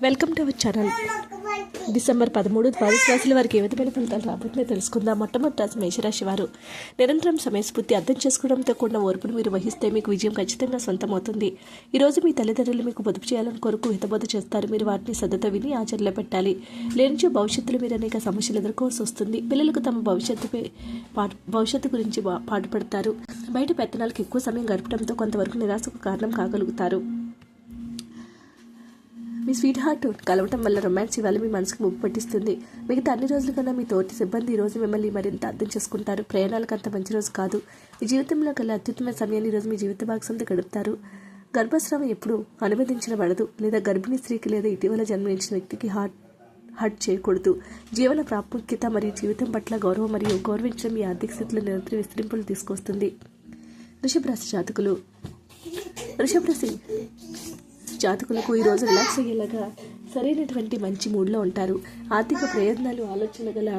Welcome to our channel December పదమూడు ద్వాదశ రాశుల వారికి ఏ విధమైన ఫలితాలు రాబోతున్నాయో తెలుసుకుందాం. మొట్టమొదటి రాశి మేషరాశి వారు. నిరంతరం సమయస్ఫూర్తి అర్థం చేసుకోవడంతో కూడిన ఓర్పును మీరు వహిస్తే మీకు విజయం ఖచ్చితంగా సొంతమవుతుంది. ఈరోజు మీ తల్లిదండ్రులు మీకు పొదుపు చేయాలని కొరకు హితబోధ చేస్తారు. మీరు వాటిని సద్దత విని ఆచరణలో పెట్టాలి. లేనిచో భవిష్యత్తులో మీరు అనేక సమస్యలు ఎదుర్కోవాల్సి వస్తుంది. పిల్లలకు తమ భవిష్యత్తుపై పాటు భవిష్యత్తు గురించి పాటుపడతారు. బయట పెత్తనాలకు ఎక్కువ సమయం గడపడంతో కొంతవరకు నిరాశకు కారణం కాగలుగుతారు. మీ స్వీట్ హార్ట్ కలవటం వల్ల రొమాన్స్ ఇవాళ మీ మనసుకు ముప్పు పట్టిస్తుంది. మిగతా అన్ని రోజుల కన్నా మీ తోటి సిబ్బంది ఈ రోజు మిమ్మల్ని మరింత అర్థం చేసుకుంటారు. ప్రయాణాలకు అంత మంచి రోజు కాదు. మీ జీవితంలో కల్లా అత్యుత్తమ సమయాన్ని ఈ రోజు మీ జీవిత భాగస్వామితో గడుపుతారు. గర్భస్రావం ఎప్పుడు అనుమతించబడదు లేదా గర్భిణీ స్త్రీకి లేదా ఇటీవల జన్మించిన వ్యక్తికి హార్ట్ హర్ట్ చేయకూడదు. జీవన ప్రాముఖ్యత మరియు జీవితం పట్ల గౌరవం మరియు గౌరవించడం మీ ఆర్థిక స్థితిలో నిరంతర విస్తరింపులు తీసుకొస్తుంది. వృషభ రాశి జాతకులు. వృషభ రాశి జాతకులకు ఈరోజు రిలాక్స్ అయ్యేలాగా సరైనటువంటి మంచి మూడ్లో ఉంటారు. ఆర్థిక ప్రయత్నాలు ఆలోచన గల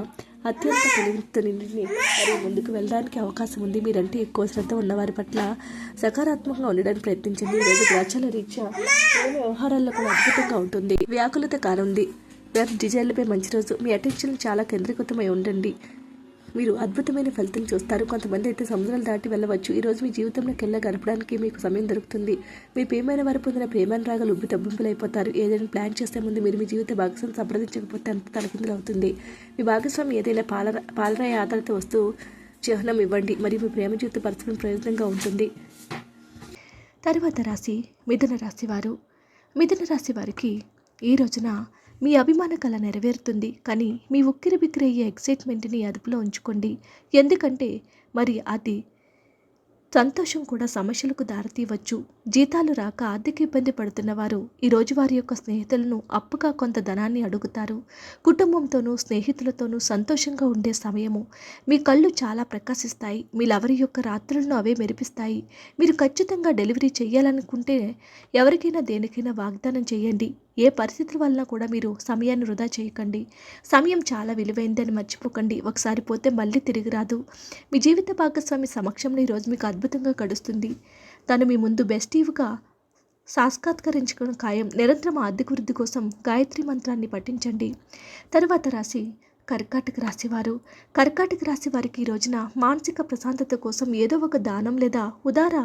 అత్యంత తెలివితో నిండిని మరియు ముందుకు వెళ్ళడానికి అవకాశం ఉంది. మీరంటే ఎక్కువ శ్రద్ధ ఉన్నవారి పట్ల సకారాత్మకంగా ఉండడానికి ప్రయత్నించండి. ఈరోజు గ్రాచాల రీత్యా వ్యవహారాల్లో కూడా అద్భుతంగా ఉంటుంది. వ్యాకులత కానుంది. వెబ్ డిజైన్లపై మంచి రోజు. మీ అటెన్షన్ చాలా కేంద్రీకృతమై ఉండండి. మీరు అద్భుతమైన ఫలితం చూస్తారు. కొంతమంది అయితే సముద్రాలు దాటి వెళ్ళవచ్చు. ఈ రోజు మీ జీవితంలో కెళ్ళ గడపడానికి మీకు సమయం దొరుకుతుంది. మీ ప్రేమైన వారు పొందిన ప్రేమానురాగాలు ఉబ్బి తబ్బింపులైపోతారు. ఏదైనా ప్లాన్ చేసే ముందు మీరు మీ జీవిత భాగస్వామి సంప్రదించకపోతే అంత తలకిందులు అవుతుంది. మీ భాగస్వామి ఏదైనా పాలర పాలరాయ ఆధారిత వస్తువు చిహ్నం ఇవ్వండి. మరియు మీ ప్రేమ జీవిత పరస్పరం ప్రయోజనంగా ఉంటుంది. తరువాత రాశి మిథున రాశి వారు. మిథున రాశి వారికి ఈ రోజున మీ అభిమాన కళ నెరవేరుతుంది కానీ మీ ఉక్కిరి బిక్కిరి అయ్యే ఎక్సైట్మెంట్ని అదుపులో ఉంచుకోండి. ఎందుకంటే మరి అది సంతోషం కూడా సమస్యలకు దారితీయవచ్చు. జీతాలు రాక ఆర్థిక ఇబ్బంది పడుతున్న వారు ఈరోజు వారి యొక్క స్నేహితులను అప్పుగా కొంత ధనాన్ని అడుగుతారు. కుటుంబంతోనూ స్నేహితులతోనూ సంతోషంగా ఉండే సమయము మీ కళ్ళు చాలా ప్రకాశిస్తాయి. మీ లవరి యొక్క రాత్రులను అవే మెరిపిస్తాయి. మీరు ఖచ్చితంగా డెలివరీ చేయాలనుకుంటే ఎవరికైనా దేనికైనా వాగ్దానం చేయండి. ఏ పరిస్థితుల వల్ల కూడా మీరు సమయాన్ని వృధా చేయకండి. సమయం చాలా విలువైందని మర్చిపోకండి. ఒకసారి పోతే మళ్ళీ తిరిగి రాదు. మీ జీవిత భాగస్వామి సమక్షంలో ఈరోజు మీకు అద్భుతంగా గడుస్తుంది. తను మీ ముందు బెస్టీవ్గా సాక్షాత్కరించుకోవడం ఖాయం నిరంతరం ఆర్థిక వృద్ధి కోసం గాయత్రి మంత్రాన్ని పఠించండి. తరువాత రాశి కర్కాటక రాశివారు. కర్కాటక రాశి వారికి ఈ రోజున మానసిక ప్రశాంతత కోసం ఏదో ఒక దానం లేదా ఉదార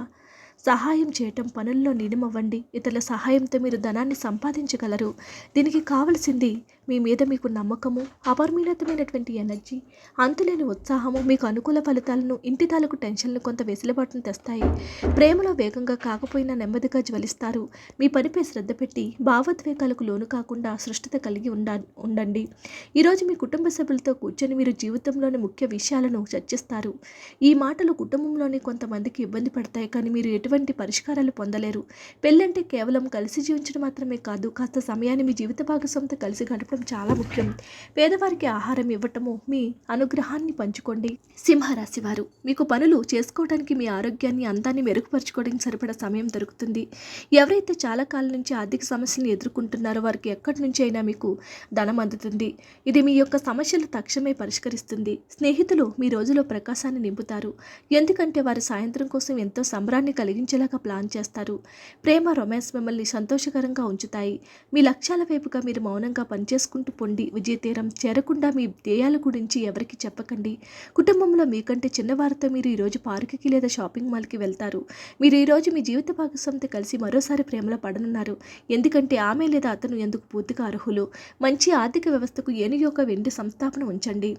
సహాయం చేయటం పనుల్లో నియమవ్వండి ఇతరుల సహాయంతో మీరు ధనాన్ని సంపాదించగలరు. దీనికి కావలసింది మీ మీద మీకు నమ్మకము అపరిమితమైనటువంటి ఎనర్జీ అంతులేని ఉత్సాహము మీకు అనుకూల ఫలితాలను ఇంటి తాలూకు టెన్షన్లు కొంత వెసులుబాటును తెస్తాయి. ప్రేమలో వేగంగా కాకపోయినా నెమ్మదిగా జ్వలిస్తారు. మీ పనిపై శ్రద్ధ పెట్టి భావోద్వేగాలకు లోను కాకుండా సృష్టిత కలిగి ఉండ ఉండండి. ఈరోజు మీ కుటుంబ సభ్యులతో కూర్చొని మీరు జీవితంలోని ముఖ్య విషయాలను చర్చిస్తారు. ఈ మాటలు కుటుంబంలోని కొంతమందికి ఇబ్బంది పడతాయి కానీ మీరు ఎటువంటి పరిష్కారాలు పొందలేరు. పెళ్ళంటే కేవలం కలిసి జీవించడం మాత్రమే కాదు కాస్త సమయాన్ని మీ జీవిత భాగస్వామితో కలిసి గడపడం చాలా ముఖ్యం. పేదవారికి ఆహారం ఇవ్వటము మీ అనుగ్రహాన్ని పంచుకోండి. సింహరాశి వారు మీకు పనులు చేసుకోవడానికి మీ ఆరోగ్యాన్ని అందాన్ని మెరుగుపరచుకోవడానికి సరిపడా సమయం దొరుకుతుంది. ఎవరైతే చాలా కాలం నుంచి ఆర్థిక సమస్యలను ఎదుర్కొంటున్నారో వారికి ఎక్కడి నుంచి అయినా మీకు ధనం అందుతుంది. ఇది మీ యొక్క సమస్యలు తక్షణమే పరిష్కరిస్తుంది. స్నేహితులు మీ రోజులో ప్రకాశాన్ని నింపుతారు. ఎందుకంటే వారు సాయంత్రం కోసం ఎంతో సంబరాన్ని కలిగించేలాగా ప్లాన్ చేస్తారు. ప్రేమ రొమాన్స్ మిమ్మల్ని సంతోషకరంగా ఉంచుతాయి. మీ లక్ష్యాల వైపుగా మీరు మౌనంగా చేసుకుంటూ పొండి. విజయతీరం చేరకుండా మీ ధ్యేయాల గురించి ఎవరికి చెప్పకండి. కుటుంబంలో మీకంటే చిన్నవారితో మీరు ఈరోజు పార్కుకి లేదా షాపింగ్ మాల్కి వెళ్తారు. మీరు ఈరోజు మీ జీవిత భాగస్వామితో కలిసి మరోసారి ప్రేమలో పడనున్నారు. ఎందుకంటే ఆమె లేదా అతను ఎందుకు పూర్తిగా అర్హులు? మంచి ఆర్థిక వ్యవస్థకు ఏనుగు యొక్క వెండి సంస్థాపన ఉంచండి.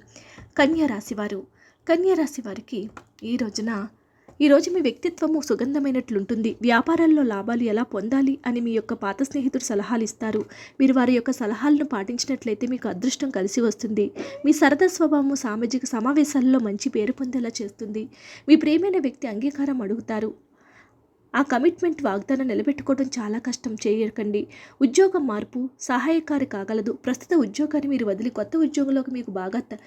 కన్యా రాశివారు. కన్యా రాశి వారికి ఈ రోజున ఈరోజు మీ వ్యక్తిత్వము సుగంధమైనట్లుంటుంది. వ్యాపారాల్లో లాభాలు ఎలా పొందాలి అని మీ యొక్క పాత స్నేహితుడు సలహాలు ఇస్తారు. మీరు వారి యొక్క సలహాలను పాటించినట్లయితే మీకు అదృష్టం కలిసి వస్తుంది. మీ సరదా స్వభావం సామాజిక సమావేశాల్లో మంచి పేరు పొందేలా చేస్తుంది. మీ ప్రేమైన వ్యక్తి అంగీకారం అడుగుతారు. ఆ కమిట్మెంట్ వాగ్దానం నిలబెట్టుకోవడం చాలా కష్టం. చేయకండి. ఉద్యోగం మార్పు సహాయకారి కాగలదు. ప్రస్తుత ఉద్యోగాన్ని మీరు వదిలి కొత్త ఉద్యోగంలోకి మీకు బాగా త-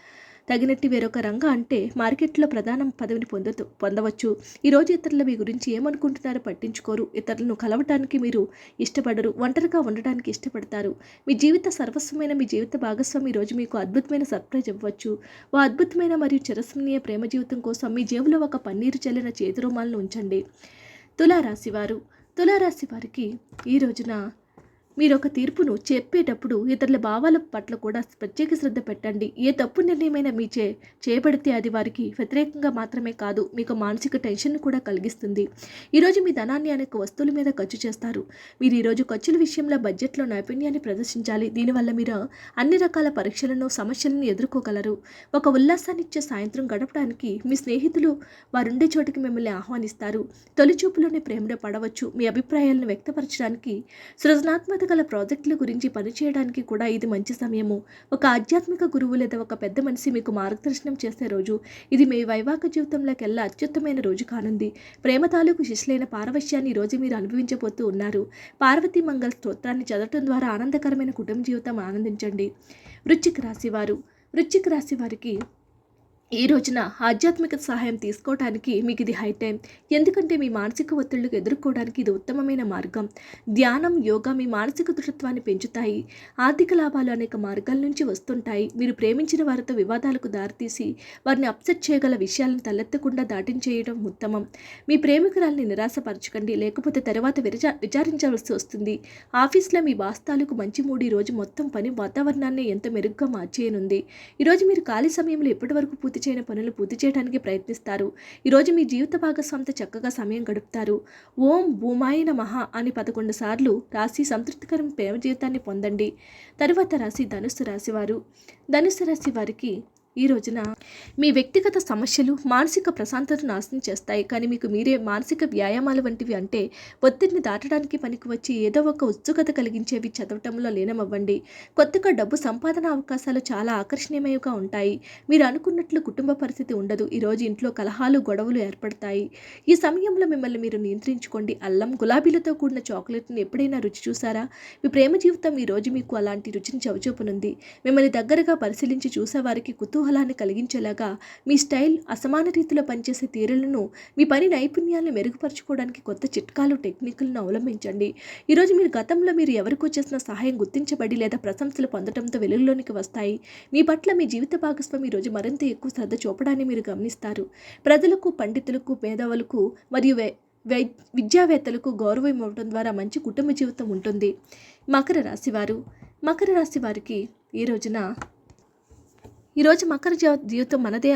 తగినట్టు వేరొక రంగ అంటే మార్కెట్లో ప్రధాన పదవిని పొందదు పొందవచ్చు. ఈరోజు ఇతరులు మీ గురించి ఏమనుకుంటున్నారో పట్టించుకోరు. ఇతరులను కలవటానికి మీరు ఇష్టపడరు ఒంటరిగా ఉండడానికి ఇష్టపడతారు. మీ జీవిత సర్వస్వమైన మీ జీవిత భాగస్వామి ఈరోజు మీకు అద్భుతమైన సర్ప్రైజ్ ఇవ్వచ్చు. ఓ అద్భుతమైన మరియు చిరస్మరణీయ ప్రేమ జీవితం కోసం మీ జేబులో ఒక పన్నీరు చల్లిన చేతి రుమాలను ఉంచండి. తులారాశివారు తులారాశి వారికి ఈ రోజున మీరు ఒక తీర్పును చెప్పేటప్పుడు ఇతరుల భావాల పట్ల కూడా ప్రత్యేక శ్రద్ధ పెట్టండి. ఏ తప్పు నిర్ణయమైనా మీ చే చేపడితే అది వారికి వ్యతిరేకంగా మాత్రమే కాదు మీకు మానసిక టెన్షన్ కూడా కలిగిస్తుంది. ఈరోజు మీ ధనాన్ని అనేక వస్తువుల మీద ఖర్చు చేస్తారు. మీరు ఈరోజు ఖర్చుల విషయంలో బడ్జెట్లో నైపుణ్యాన్ని ప్రదర్శించాలి. దీనివల్ల మీరు అన్ని రకాల పరీక్షలను సమస్యలను ఎదుర్కోగలరు. ఒక ఉల్లాసాన్నిచ్చే సాయంత్రం గడపడానికి మీ స్నేహితులు వారుండే చోటికి మిమ్మల్ని ఆహ్వానిస్తారు. తొలిచూపులోనే ప్రేమలో పడవచ్చు. మీ అభిప్రాయాలను వ్యక్తపరచడానికి సృజనాత్మక గల ప్రాజెక్టుల గురించి పనిచేయడానికి కూడా ఇది మంచి సమయము. ఒక ఆధ్యాత్మిక గురువు లేదా ఒక పెద్ద మనిషి మీకు మార్గదర్శనం చేసే రోజు. ఇది మీ వైవాహిక జీవితంలోకెల్లా అత్యుత్తమైన రోజు కానుంది. ప్రేమ తాలూకు శిష్యులైన పారవశ్యాన్ని ఈ రోజు మీరు అనుభవించబోతూ ఉన్నారు. పార్వతీ మంగళ స్తోత్రాన్ని చదవటం ద్వారా ఆనందకరమైన కుటుంబ జీవితం ఆనందించండి. వృశ్చిక రాశివారు వృశ్చిక రాశి వారికి ఈ రోజున ఆధ్యాత్మిక సహాయం తీసుకోవడానికి మీకు ఇది హై టైం ఎందుకంటే మీ మానసిక ఒత్తిళ్ళకు ఎదుర్కోవడానికి ఇది ఉత్తమమైన మార్గం. ధ్యానం యోగా మీ మానసిక దృఢత్వాన్ని పెంచుతాయి. ఆర్థిక లాభాలు అనేక మార్గాల నుంచి వస్తుంటాయి. మీరు ప్రేమించిన వారితో వివాదాలకు దారితీసి వారిని అప్సెట్ చేయగల విషయాలను తలెత్తకుండా దాటించేయడం ఉత్తమం. మీ ప్రేమికురాల్ని నిరాశపరచకండి. లేకపోతే తర్వాత విరజా విచారించవలసి వస్తుంది. ఆఫీస్లో మీ బాస్తాలకు మంచి మూడు రోజు మొత్తం పని వాతావరణాన్ని ఎంత మెరుగ్గా మార్చేయనుంది? ఈరోజు మీరు ఖాళీ సమయంలో ఎప్పటి వరకు పూర్తి చేయని పనులు పూర్తి చేయడానికి ప్రయత్నిస్తారు. ఈరోజు మీ జీవిత భాగస్వామితో చక్కగా సమయం గడుపుతారు. ఓం భూమాయిన మహా అని పదకొండు సార్లు రాసి సంతృప్తికరం ప్రేమ జీవితాన్ని పొందండి. తరువాత రాశి ధనుస్సు రాశి వారు ధనుస్సు రాశి వారికి ఈ రోజున మీ వ్యక్తిగత సమస్యలు మానసిక ప్రశాంతతను నాశనం చేస్తాయి. కానీ మీకు మీరే మానసిక వ్యాయామాలు వంటివి అంటే ఒత్తిడిని దాటడానికి పనికి వచ్చి ఏదో ఒక ఉత్సుకత కలిగించేవి చదవటంలో లీనమవ్వండి. కొత్తగా డబ్బు సంపాదన అవకాశాలు చాలా ఆకర్షణీయమయంగా ఉంటాయి. మీరు అనుకున్నట్లు కుటుంబ పరిస్థితి ఉండదు. ఈరోజు ఇంట్లో కలహాలు గొడవలు ఏర్పడతాయి. ఈ సమయంలో మిమ్మల్ని మీరు నియంత్రించుకోండి. అల్లం గులాబీలతో కూడిన చాక్లెట్ని ఎప్పుడైనా రుచి చూసారా? మీ ప్రేమ జీవితం ఈరోజు రోజు మీకు అలాంటి రుచిని చవిచూపనుంది. మిమ్మల్ని దగ్గరగా పరిశీలించి చూసేవారికి కుతూహలాన్ని కలిగించేలాగా మీ స్టైల్ అసమాన రీతిలో పనిచేసే తీరులను మీ పని నైపుణ్యాలను మెరుగుపరచుకోవడానికి కొత్త చిట్కాలు టెక్నిక్లను అవలంబించండి. ఈరోజు మీరు గతంలో మీరు ఎవరికో చేసిన సహాయం గుర్తించబడి లేదా ప్రశంసలు పొందడంతో వెలుగులోనికి వస్తాయి. మీ పట్ల మీ జీవిత భాగస్వామి ఈరోజు మరింత ఎక్కువ శ్రద్ధ చూపడాన్ని మీరు గమనిస్తారు. ప్రజలకు పండితులకు పేదవులకు మరియు వై విద్యావేత్తలకు గౌరవం ఇవ్వడం ద్వారా మంచి కుటుంబ జీవితం ఉంటుంది. మకర రాశి వారు మకర రాశి వారికి ఈ రోజున ఈరోజు మకర జీవితం మనదే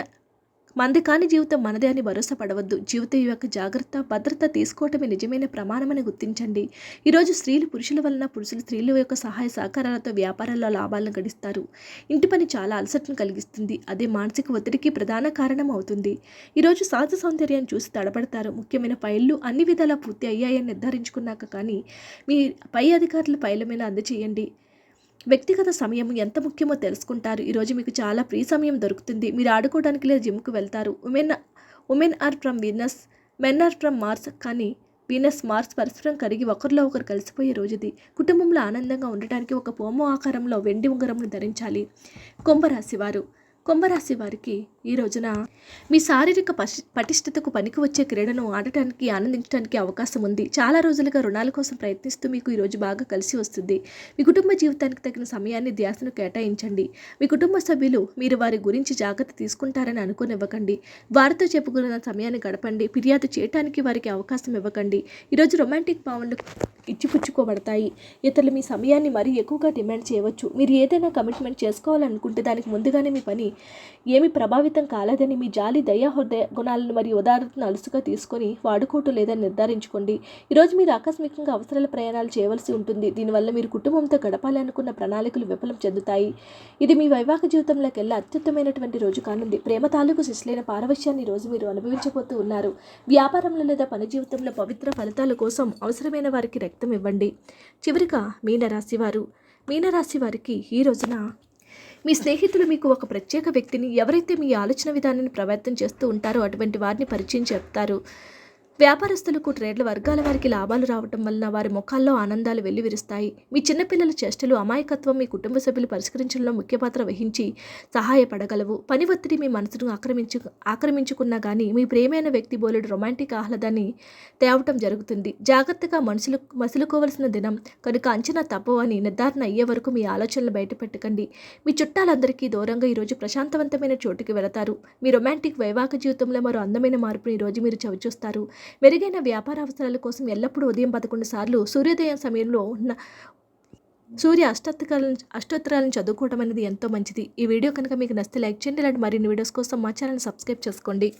మనది కాని జీవితం మనదే అని భరోసా పడవద్దు. జీవితం యొక్క జాగ్రత్త భద్రత తీసుకోవటమే నిజమైన ప్రమాణమని గుర్తించండి. ఈరోజు స్త్రీలు పురుషుల వలన పురుషులు స్త్రీల యొక్క సహాయ సహకారాలతో వ్యాపారాల్లో లాభాలను గడిస్తారు. ఇంటి పని చాలా అలసటను కలిగిస్తుంది. అదే మానసిక ఒత్తిడికి ప్రధాన కారణం అవుతుంది. ఈరోజు సహజ సౌందర్యాన్ని చూసి తడబడతారు ముఖ్యమైన ఫైళ్ళు అన్ని విధాలా పూర్తి అయ్యాయని నిర్ధారించుకున్నాక కానీ మీ పై అధికారుల ఫైళ్ళ మీద అందచేయండి. వ్యక్తిగత సమయం ఎంత ముఖ్యమో తెలుసుకుంటారు. ఈరోజు మీకు చాలా ఫ్రీ సమయం దొరుకుతుంది. మీరు ఆడుకోవడానికి లేదా జిమ్కు వెళ్తారు. Women women are from Venus men are from Mars కానీ వీనస్ మార్స్ పరస్పరం కరిగి ఒకరిలో ఒకరు కలిసిపోయే రోజుది. కుటుంబంలో ఆనందంగా ఉండటానికి ఒక పోమో ఆకారంలో వెండి ఉంగరంను ధరించాలి. కుంభరాశి వారు. కుంభరాశి వారికి ఈ రోజున మీ శారీరక పసి పటిష్టతకు పనికి వచ్చే క్రీడను ఆడటానికి ఆనందించడానికి అవకాశం ఉంది. చాలా రోజులుగా రుణాల కోసం ప్రయత్నిస్తూ మీకు ఈరోజు బాగా కలిసి వస్తుంది. మీ కుటుంబ జీవితానికి తగిన సమయాన్ని ధ్యాసను కేటాయించండి. మీ కుటుంబ సభ్యులు మీరు వారి గురించి జాగ్రత్త తీసుకుంటారని అనుకోనివ్వకండి. వారితో చెప్పుకున్న సమయాన్ని గడపండి. ఫిర్యాదు చేయడానికి వారికి అవకాశం ఇవ్వకండి. ఈరోజు రొమాంటిక్ భావనలు ఇచ్చిపుచ్చుకోబడతాయి. ఇతరులు మీ సమయాన్ని మరీ ఎక్కువగా డిమాండ్ చేయవచ్చు. మీరు ఏదైనా కమిట్మెంట్ చేసుకోవాలనుకుంటే దానికి ముందుగానే మీ పని ఏమి ప్రభావితం కాలేదని మీ జాలి దయా హృదయ గుణాలను మరియు ఉదారతను అలుసుగా తీసుకొని వాడుకోవటం లేదని నిర్ధారించుకోండి. ఈరోజు మీరు ఆకస్మికంగా అవసరాల ప్రయాణాలు చేయవలసి ఉంటుంది. దీనివల్ల మీరు కుటుంబంతో గడపాలి అనుకున్న ప్రణాళికలు విఫలం చెందుతాయి. ఇది మీ వైవాహిక జీవితంలోకి అత్యుత్తమైనటువంటి రోజు కానుంది. ప్రేమ తాలూకు శిశులైన పారవశ్యాన్ని రోజు మీరు అనుభవించబోతూ ఉన్నారు. వ్యాపారంలో లేదా పని జీవితంలో పవిత్ర ఫలితాల కోసం అవసరమైన వారికి రక్తం ఇవ్వండి. చివరిగా మీనరాశి వారు మీనరాశి వారికి ఈ రోజున మీ స్నేహితులు మీకు ఒక ప్రత్యేక వ్యక్తిని ఎవరైతే మీ ఆలోచన విధానాన్ని ప్రభావితం చేస్తూ ఉంటారో అటువంటి వారిని పరిచయం చెప్తారు. వ్యాపారస్తులకు ట్రేడ్ల వర్గాల వారికి లాభాలు రావటం వలన వారి ముఖాల్లో ఆనందాలు వెల్లివిరుస్తాయి. మీ చిన్నపిల్లల చేష్టలు అమాయకత్వం మీ కుటుంబ సభ్యులు పరిష్కరించడంలో ముఖ్య పాత్ర వహించి సహాయపడగలవు. పని ఒత్తిడి మీ మనసును ఆక్రమించు ఆక్రమించుకున్నా కానీ మీ ప్రేమైన వ్యక్తి బోలెడు రొమాంటిక్ ఆహ్లాదాన్ని తేవటం జరుగుతుంది. జాగ్రత్తగా మనుషులు మసులుకోవలసిన దినం కనుక అంచనా తప్పవు అని నిర్ధారణ అయ్యే వరకు మీ ఆలోచనలు బయటపెట్టకండి. మీ చుట్టాలందరికీ దూరంగా ఈరోజు ప్రశాంతవంతమైన చోటుకి వెళతారు. మీ రొమాంటిక్ వైవాహిక జీవితంలో మరో అందమైన మార్పుని ఈరోజు మీరు చవిచూస్తారు. మెరుగైన వ్యాపార అవసరాల కోసం ఎల్లప్పుడూ ఉదయం పదకొండు సార్లు సూర్యోదయం సమయంలో ఉన్న సూర్య అష్టోత్తరాలను అష్టోత్తరాలను చదువుకోవడం అనేది ఎంతో మంచిది. ఈ వీడియో కనుక మీకు నచ్చితే లైక్ చేయండి ఇలాంటి మరిన్ని వీడియోస్ కోసం మా ఛానల్ సబ్స్క్రైబ్ చేసుకోండి.